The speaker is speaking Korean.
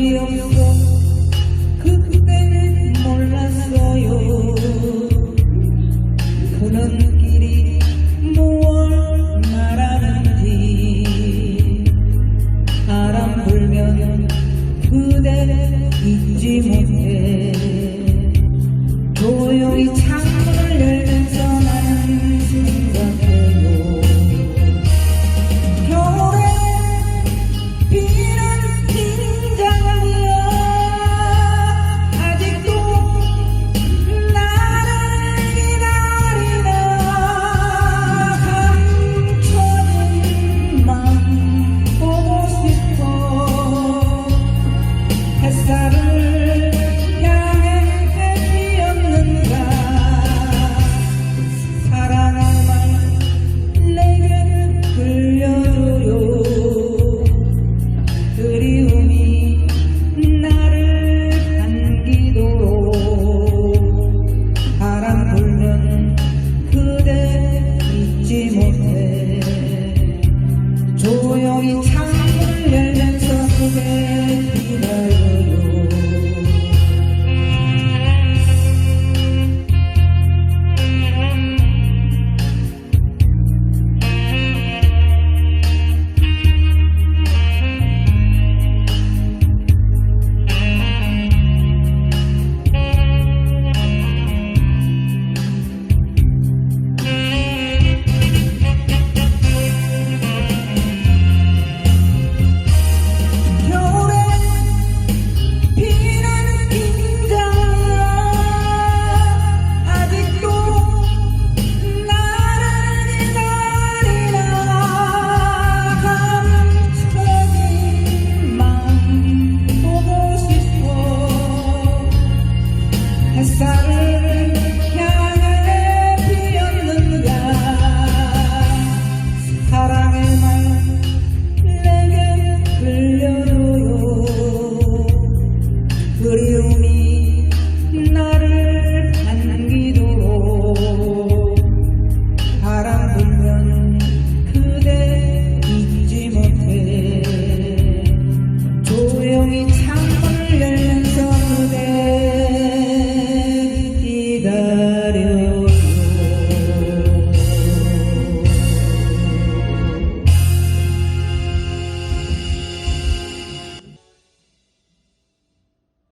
아니었어. 그때는 몰랐어요. 그는 길이 무얼 말하는지. 바람 불면 그대는 잊지 못해. 조용히 창문을 열고 조용히 창문을 열면서 그대 기다려